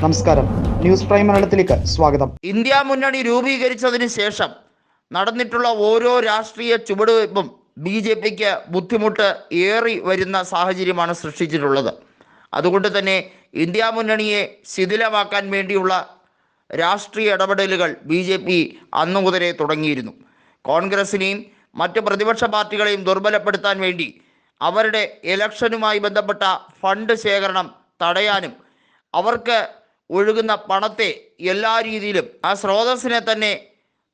നമസ്കാരം. News prime മലയാളത്തിലേക്ക് സ്വാഗതം. ഇന്ത്യ മുന്നണി രൂപീകരിച്ചതിന് ശേഷം നടന്നിട്ടുള്ള ഓരോ രാഷ്ട്രീയ ചുവടുവയ്പും ബി ജെ പിക്ക് ബുദ്ധിമുട്ട് ഏറി വരുന്ന സാഹചര്യമാണ് സൃഷ്ടിച്ചിട്ടുള്ളത്. അതുകൊണ്ട് തന്നെ ഇന്ത്യ മുന്നണിയെ ശിഥിലമാക്കാൻ വേണ്ടിയുള്ള രാഷ്ട്രീയ ഇടപെടലുകൾ ബി ജെ പി അന്നു മുതലേ തുടങ്ങിയിരുന്നു. കോൺഗ്രസിനെയും മറ്റ് പ്രതിപക്ഷ പാർട്ടികളെയും ദുർബലപ്പെടുത്താൻ വേണ്ടി അവരുടെ ഇലക്ഷനുമായി ബന്ധപ്പെട്ട ഫണ്ട് ശേഖരണം തടയാനും അവർക്ക് ഒഴുകുന്ന പണത്തെ എല്ലാ രീതിയിലും ആ സ്രോതസ്സിനെ തന്നെ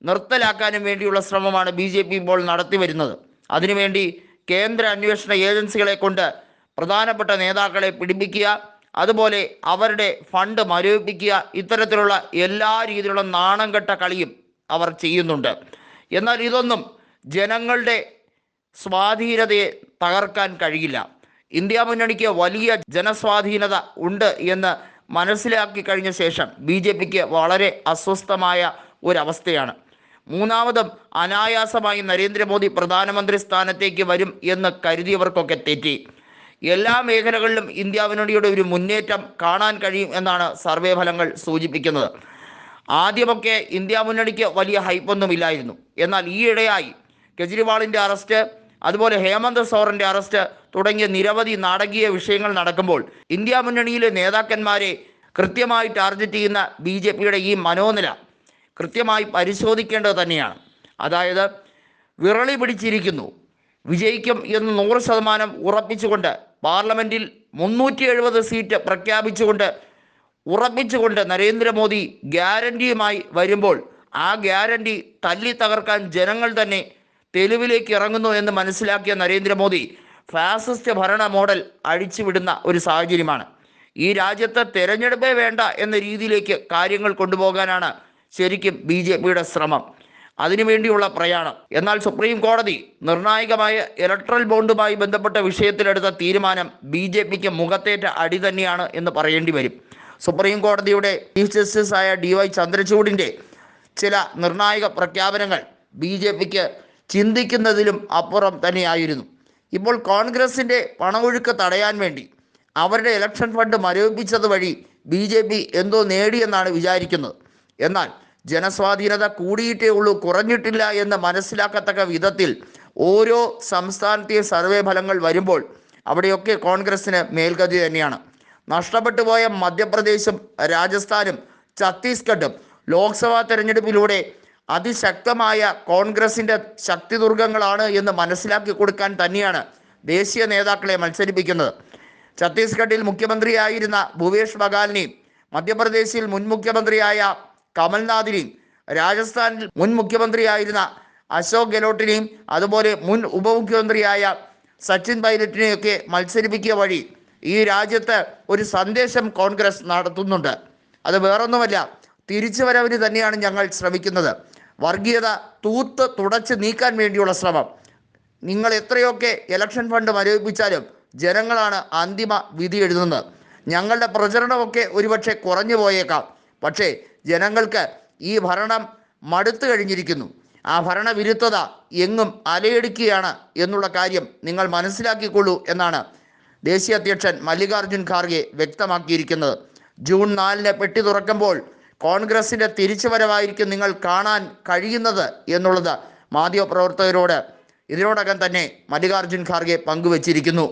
നിർത്തലാക്കാനും വേണ്ടിയുള്ള ശ്രമമാണ് ബി ജെ പി ഇപ്പോൾ നടത്തി വരുന്നത്. അതിനുവേണ്ടി കേന്ദ്ര അന്വേഷണ ഏജൻസികളെ കൊണ്ട് പ്രധാനപ്പെട്ട നേതാക്കളെ പിടിപ്പിക്കുക അതുപോലെ അവരുടെ ഫണ്ട് മരവിപ്പിക്കുക ഇത്തരത്തിലുള്ള എല്ലാ രീതിയിലുള്ള നാണം കെട്ട കളിയും അവർ ചെയ്യുന്നുണ്ട്. എന്നാൽ ഇതൊന്നും ജനങ്ങളുടെ സ്വാധീനതയെ തകർക്കാൻ കഴിയില്ല. ഇന്ത്യ മുന്നണിക്ക് വലിയ ജനസ്വാധീനത ഉണ്ട് എന്ന് മനസ്സിലാക്കി കഴിഞ്ഞ ശേഷം ബി ജെ പിക്ക് വളരെ അസ്വസ്ഥമായ ഒരവസ്ഥയാണ്. മൂന്നാമതും അനായാസമായി നരേന്ദ്രമോദി പ്രധാനമന്ത്രി സ്ഥാനത്തേക്ക് വരും എന്ന് കരുതിയവർക്കൊക്കെ തെറ്റി. എല്ലാ മേഖലകളിലും ഇന്ത്യ മുന്നണിയുടെ ഒരു മുന്നേറ്റം കാണാൻ കഴിയും എന്നാണ് സർവേ ഫലങ്ങൾ സൂചിപ്പിക്കുന്നത്. ആദ്യമൊക്കെ ഇന്ത്യ മുന്നണിക്ക് വലിയ ഹൈപ്പൊന്നുമില്ലായിരുന്നു. എന്നാൽ ഈയിടെയായി കെജ്രിവാളിന്റെ അറസ്റ്റ് അതുപോലെ ഹേമന്ത് സോറന്റെ അറസ്റ്റ് തുടങ്ങിയ നിരവധി നാടകീയ വിഷയങ്ങൾ നടക്കുമ്പോൾ ഇന്ത്യ മുന്നണിയിലെ നേതാക്കന്മാരെ കൃത്യമായി ടാർഗറ്റ് ചെയ്യുന്ന ബി ജെ പിയുടെ ഈ മനോനില കൃത്യമായി പരിശോധിക്കേണ്ടത് തന്നെയാണ്. അതായത് വിറളി പിടിച്ചിരിക്കുന്നു. വിജയിക്കും എന്ന് നൂറ് ശതമാനം ഉറപ്പിച്ചുകൊണ്ട് പാർലമെന്റിൽ മുന്നൂറ്റി എഴുപത് സീറ്റ് പ്രഖ്യാപിച്ചുകൊണ്ട് ഉറപ്പിച്ചുകൊണ്ട് നരേന്ദ്രമോദി ഗ്യാരണ്ടിയുമായി വരുമ്പോൾ ആ ഗ്യാരണ്ടി തല്ലി തകർക്കാൻ ജനങ്ങൾ തന്നെ തെരുവിലേക്ക് ഇറങ്ങുന്നു എന്ന് മനസ്സിലാക്കിയ നരേന്ദ്രമോദി ഫാസിസ്റ്റ് ഭരണ മോഡൽ അഴിച്ചുവിടുന്ന ഒരു സാഹചര്യമാണ്. ഈ രാജ്യത്തെ തെരഞ്ഞെടുപ്പേ വേണ്ട എന്ന രീതിയിലേക്ക് കാര്യങ്ങൾ കൊണ്ടുപോകാനാണ് ശരിക്കും ബി ജെ പിയുടെ ശ്രമം. അതിനുവേണ്ടിയുള്ള പ്രയാണം. എന്നാൽ സുപ്രീം കോടതി നിർണായകമായ ഇലക്ട്രൽ ബോണ്ടുമായി ബന്ധപ്പെട്ട വിഷയത്തിലെടുത്ത തീരുമാനം ബി ജെ പിക്ക് മുഖത്തേറ്റ അടി തന്നെയാണ് എന്ന് പറയേണ്ടി വരും. സുപ്രീം കോടതിയുടെ ചീഫ് ജസ്റ്റിസായ ഡി വൈ ചന്ദ്രചൂഡിന്റെ ചില നിർണായക പ്രഖ്യാപനങ്ങൾ ബി ജെ പിക്ക് ചിന്തിക്കുന്നതിലും അപ്പുറം തന്നെയായിരുന്നു. ഇപ്പോൾ കോൺഗ്രസിന്റെ പണമൊഴുക്ക് തടയാൻ വേണ്ടി അവരുടെ ഇലക്ഷൻ ഫണ്ട് മരവിപ്പിച്ചത് വഴി ബി ജെ പി എന്തോ നേടിയെന്നാണ് വിചാരിക്കുന്നത്. എന്നാൽ ജനസ്വാധീനത കൂടിയിട്ടേ ഉള്ളൂ കുറഞ്ഞിട്ടില്ല എന്ന് മനസ്സിലാക്കത്തക്ക വിധത്തിൽ ഓരോ സംസ്ഥാനത്തെ സർവേ ഫലങ്ങൾ വരുമ്പോൾ അവിടെയൊക്കെ കോൺഗ്രസ്സിന് മേൽഗതി തന്നെയാണ്. നഷ്ടപ്പെട്ടു പോയ മധ്യപ്രദേശും രാജസ്ഥാനും ഛത്തീസ്ഗഡും ലോക്സഭാ തെരഞ്ഞെടുപ്പിലൂടെ അതിശക്തമായ കോൺഗ്രസിന്റെ ശക്തിദുർഗങ്ങളാണ് എന്ന് മനസ്സിലാക്കി കൊടുക്കാൻ തന്നെയാണ് ദേശീയ നേതാക്കളെ മത്സരിപ്പിക്കുന്നത്. ഛത്തീസ്ഗഡിൽ മുഖ്യമന്ത്രിയായിരുന്ന ഭൂപേഷ് ബഗാലിനെയും മധ്യപ്രദേശിൽ മുൻ മുഖ്യമന്ത്രിയായ കമൽനാഥിനെയും രാജസ്ഥാനിൽ മുൻ മുഖ്യമന്ത്രിയായിരുന്ന അശോക് ഗെലോട്ടിനെയും അതുപോലെ മുൻ ഉപമുഖ്യമന്ത്രിയായ സച്ചിൻ പൈലറ്റിനെയൊക്കെ മത്സരിപ്പിക്കുക വഴി ഈ രാജ്യത്ത് ഒരു സന്ദേശം കോൺഗ്രസ് നടത്തുന്നുണ്ട്. അത് വേറൊന്നുമല്ല തിരിച്ചുവരവിന് തന്നെയാണ് ഞങ്ങൾ ശ്രമിക്കുന്നത്. വർഗീയത തൂത്ത് തുടച്ച് നീക്കാൻ വേണ്ടിയുള്ള ശ്രമം. നിങ്ങൾ എത്രയൊക്കെ ഇലക്ഷൻ ഫണ്ട് മരവിപ്പിച്ചാലും ജനങ്ങളാണ് അന്തിമ വിധി എഴുതുന്നത്. ഞങ്ങളുടെ പ്രചരണമൊക്കെ ഒരുപക്ഷെ കുറഞ്ഞു പോയേക്കാം. പക്ഷേ ജനങ്ങൾക്ക് ഈ ഭരണം മടുത്തു കഴിഞ്ഞിരിക്കുന്നു. ആ ഭരണവിരുദ്ധത എങ്ങും അലയടിക്കുകയാണ് എന്നുള്ള കാര്യം നിങ്ങൾ മനസ്സിലാക്കിക്കൊള്ളൂ എന്നാണ് ദേശീയ അധ്യക്ഷൻ മല്ലികാർജുൻ ഖാർഗെ വ്യക്തമാക്കിയിരിക്കുന്നത്. ജൂൺ നാലിന് പെട്ടി തുറക്കുമ്പോൾ കോൺഗ്രസിന്റെ തിരിച്ചുവരവായിരിക്കും നിങ്ങൾ കാണാൻ കഴിയുന്നത് എന്നുള്ളത് മാധ്യമപ്രവർത്തകരോട് ഇതിനോടകം തന്നെ മല്ലികാർജുൻ ഖാർഗെ പങ്കുവച്ചിരിക്കുന്നു.